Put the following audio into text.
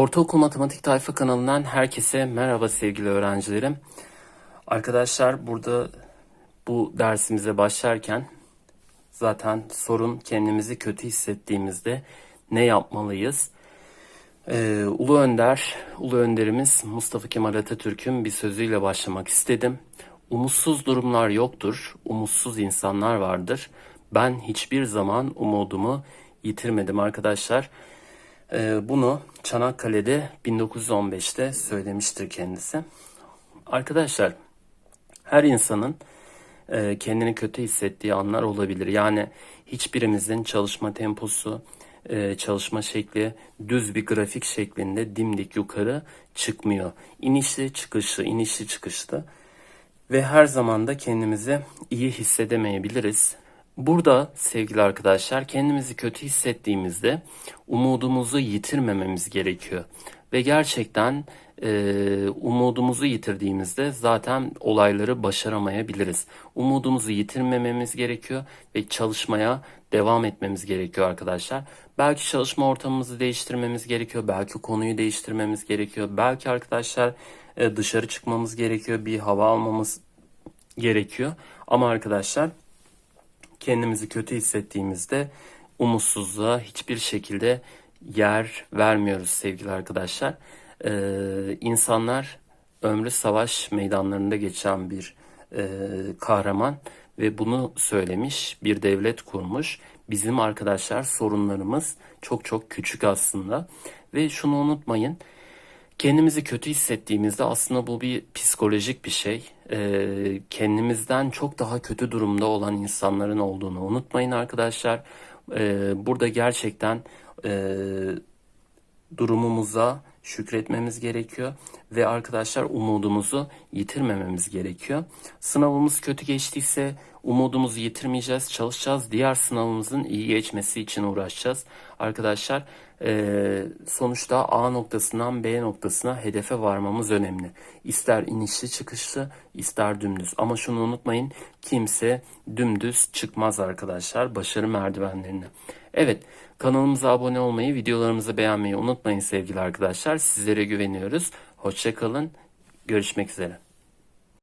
Ortaokul Matematik Tayfa kanalından herkese merhaba sevgili öğrencilerim. Arkadaşlar burada bu dersimize başlarken zaten sorun kendimizi kötü hissettiğimizde ne yapmalıyız? Ee, Ulu Önder, Ulu Önderimiz Mustafa Kemal Atatürk'ün bir sözüyle başlamak istedim. Umutsuz durumlar yoktur, umutsuz insanlar vardır. Ben hiçbir zaman umudumu yitirmedim arkadaşlar. Ee, bunu Çanakkale'de 1915'te söylemiştir kendisi. Arkadaşlar her insanın e, kendini kötü hissettiği anlar olabilir. Yani hiçbirimizin çalışma temposu, e, çalışma şekli düz bir grafik şeklinde dimdik yukarı çıkmıyor. İnişli çıkışlı, inişli çıkışlı ve her zaman da kendimizi iyi hissedemeyebiliriz. Burada sevgili arkadaşlar kendimizi kötü hissettiğimizde umudumuzu yitirmememiz gerekiyor. Ve gerçekten e, umudumuzu yitirdiğimizde zaten olayları başaramayabiliriz. Umudumuzu yitirmememiz gerekiyor ve çalışmaya devam etmemiz gerekiyor arkadaşlar. Belki çalışma ortamımızı değiştirmemiz gerekiyor. Belki konuyu değiştirmemiz gerekiyor. Belki arkadaşlar e, dışarı çıkmamız gerekiyor. Bir hava almamız gerekiyor. Ama arkadaşlar kendimizi kötü hissettiğimizde umutsuzluğa hiçbir şekilde yer vermiyoruz sevgili arkadaşlar. Ee, insanlar ömrü savaş meydanlarında geçen bir e, kahraman ve bunu söylemiş, bir devlet kurmuş. Bizim arkadaşlar sorunlarımız çok çok küçük aslında ve şunu unutmayın. Kendimizi kötü hissettiğimizde aslında bu bir psikolojik bir şey. Ee, kendimizden çok daha kötü durumda olan insanların olduğunu unutmayın arkadaşlar. Ee, burada gerçekten e, durumumuza şükretmemiz gerekiyor ve arkadaşlar umudumuzu yitirmememiz gerekiyor. Sınavımız kötü geçtiyse umudumuzu yitirmeyeceğiz, çalışacağız. Diğer sınavımızın iyi geçmesi için uğraşacağız. Arkadaşlar sonuçta A noktasından B noktasına hedefe varmamız önemli. İster inişli çıkışlı, ister dümdüz. Ama şunu unutmayın, kimse dümdüz çıkmaz arkadaşlar başarı merdivenlerine. Evet, kanalımıza abone olmayı, videolarımızı beğenmeyi unutmayın sevgili arkadaşlar. Sizlere güveniyoruz. Hoşçakalın. Görüşmek üzere.